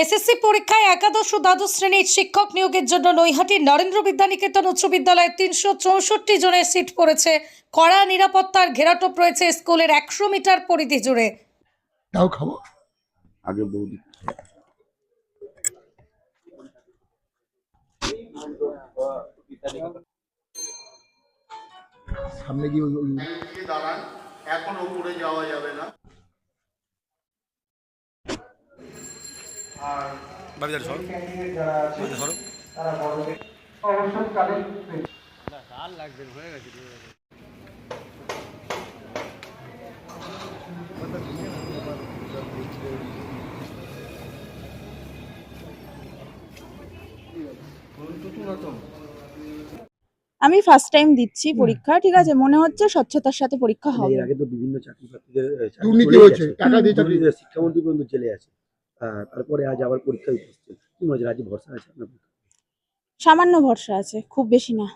SSC পরীক্ষায় একাদশ ও দ্বাদশ শ্রেণির শিক্ষক নিয়োগের জন্য নৈহাটির নরেন্দ্র বিদ্যানিকেতন উচ্চ বিদ্যালয়ে তিনশো চৌষট্টি জনের সিট পড়েছে। কড়া নিরাপত্তার ঘেরাটোপ রয়েছে স্কুলের একশো মিটার পরিধি জুড়ে। তাও খাব। আগে বৌদি সামনে গিয়ে দাঁড়ান এখন উপরে যাওয়া যাবে না। আর সরো আমি ফার্স্ট টাইম দিচ্ছি পরীক্ষা ঠিক আছে? মনে হচ্ছে স্বচ্ছতার সাথে পরীক্ষা হবে। এর আগে তো বিভিন্ন চাকরি প্রার্থীদের দুর্নীতি হয়েছে, টাকা দিয়ে চাকরি। শিক্ষামন্ত্রী পর্যন্ত জেলে আছে। তারপরে আজ আবার পরীক্ষায় উপস্থিত। কি মনে হচ্ছে রাজ্যে ভরসা আছে আপনার সামান্য ভরসা আছে খুব বেশি না।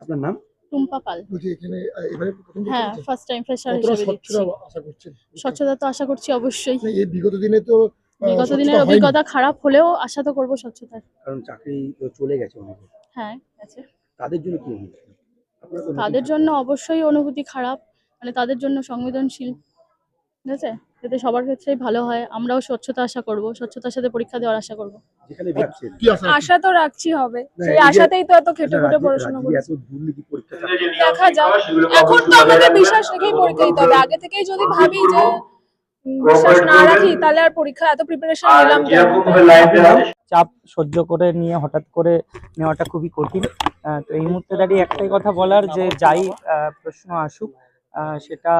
আপনার নাম? টুম্পা পাল। বলছি এখানে এবারে প্রথম হ্যাঁ ফার্স্ট টাইম ফ্রেশার হিসেবে স্বচ্ছতা আশা করছেন? স্বচ্ছতা তো আশা করছি অবশ্যই। এই বিগত দিনে তো বিগত দিনের অভিজ্ঞতা খারাপ হলেও আশা তো করব স্বচ্ছতার। কারণ চাকরি তো চলে গেছে অনেকে হ্যাঁ আছে তাদের জন্য কি? তাদের জন্য অবশ্যই অনুভূতি খারাপ মানে তাদের জন্য সংবেদনশীল। ঠিক আছে? যাতে সবার ক্ষেত্রেই ভালো হয় আমরাও স্বচ্ছতা আশা করব স্বচ্ছতার সাথে পরীক্ষা দেওয়ার আশা করব। আশা আশা তো রাখছি হবে। সেই আশাতেই তো এত খেটে খুটে পড়াশোনা করছি। এত দুর্নীতি পরীক্ষা দেখা যাক। এখন তো আমাদের বিশ্বাস রেখেই পরীক্ষা দিতে হবে। আগে থেকেই যদি ভাবি যে বিশ্বাস না রাখি তাহলে আর পরীক্ষা এত প্রিপারেশন নিলাম চাপ সহ্য করে নিয়ে হঠাৎ করে নেওয়াটা খুবই কঠিন। আহ, তো এই মুহূর্তে দাঁড়িয়ে একটাই কথা বলার যে যাই আহ, প্রশ্ন আসুক আহ, সেটা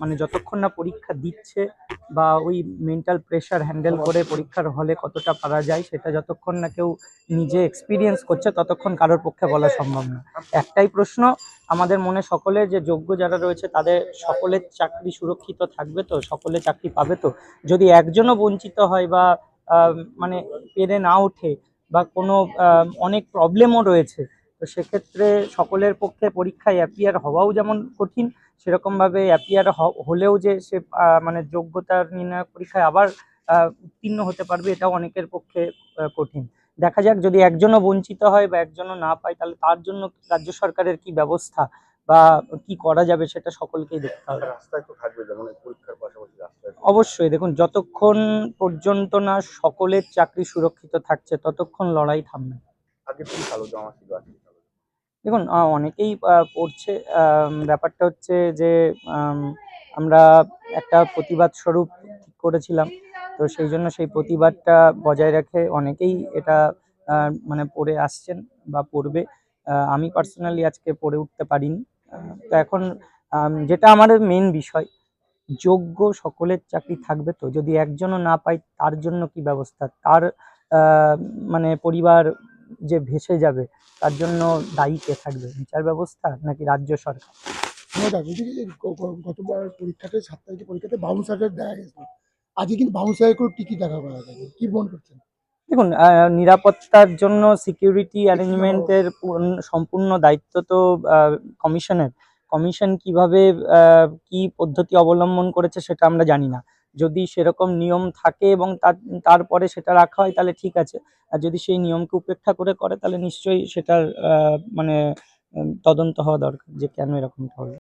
মানে যতক্ষণ না পরীক্ষা দিচ্ছে বা ওই মেন্টাল প্রেশার হ্যান্ডেল করে পরীক্ষার হলে কতটা পারা যায়, সেটা যতক্ষণ না কেউ নিজে এক্সপিরিয়েন্স করছে, ততক্ষণ কারোর পক্ষে বলা সম্ভব না। একটাই প্রশ্ন, আমাদের মনে সকলে যে যোগ্য যারা রয়েছে, তাদের সকলের চাকরি সুরক্ষিত থাকবে তো? সকলে চাকরি পাবে তো? যদি একজনও বঞ্চিত হয় বা মানে পেরে না ওঠে বা কোনো অনেক প্রবলেমও রয়েছে, তো সেক্ষেত্রে সকলের পক্ষে পরীক্ষায় অ্যাপিয়ার হওয়াও যেমন কঠিন সেরকমভাবে অ্যাপিয়ার হলেও যে সে মানে যোগ্যতার নির্ণায়ক পরীক্ষায় আবার উত্তীর্ণ হতে পারবে এটাও অনেকের পক্ষে কঠিন। দেখা যাক যদি একজনও বঞ্চিত হয় বা একজনও না পায় তাহলে তার জন্য রাজ্য সরকারের কি ব্যবস্থা বা কি করা যাবে সেটা সকলকেই দেখতে হবে। রাস্তায় থাকবে পরীক্ষার পাশাপাশি রাস্তায়। অবশ্যই দেখুন যতক্ষণ পর্যন্ত না সকলের চাকরি সুরক্ষিত থাকছে ততক্ষণ লড়াই থামবে আগে কালো জামা ছিল। দেখুন অনেকেই পড়ছে ব্যাপারটা হচ্ছে যে আমরা একটা প্রতিবাদ স্বরূপ করেছিলাম। তো সেই জন্য সেই প্রতিবাদটা বজায় রাখে অনেকেই এটা মানে পড়ে আসছেন বা পড়বে। আমি পার্সোনালি আজকে পড়ে উঠতে পারিনি। তো এখন যেটা আমাদের মেন বিষয়, যোগ্য সকলের চাকরি থাকবে তো। যদি একজনও না পাই তার জন্য কি ব্যবস্থা? তার মানে পরিবার যে ভেসে যাবে তার জন্য দায়ী কে থাকবে? বিচার ব্যবস্থা নাকি রাজ্য সরকার? গতবার পরীক্ষাতে সাত গেছে। আজকে কিন্তু টিকিট দেখা করা যায় কি মনে করছেন? দেখুন নিরাপত্তার জন্য সিকিউরিটি অ্যারেঞ্জমেন্টের সম্পূর্ণ দায়িত্ব তো কমিশনের কমিশন কীভাবে কি পদ্ধতি অবলম্বন করেছে সেটা আমরা জানি না। যদি সেরকম নিয়ম থাকে এবং তার তারপরে সেটা রাখা হয়, তাহলে ঠিক আছে। আর যদি সেই নিয়মকে উপেক্ষা করে করে, তাহলে নিশ্চয়ই সেটার মানে তদন্ত হওয়া দরকার যে কেন এরকমটা হলো।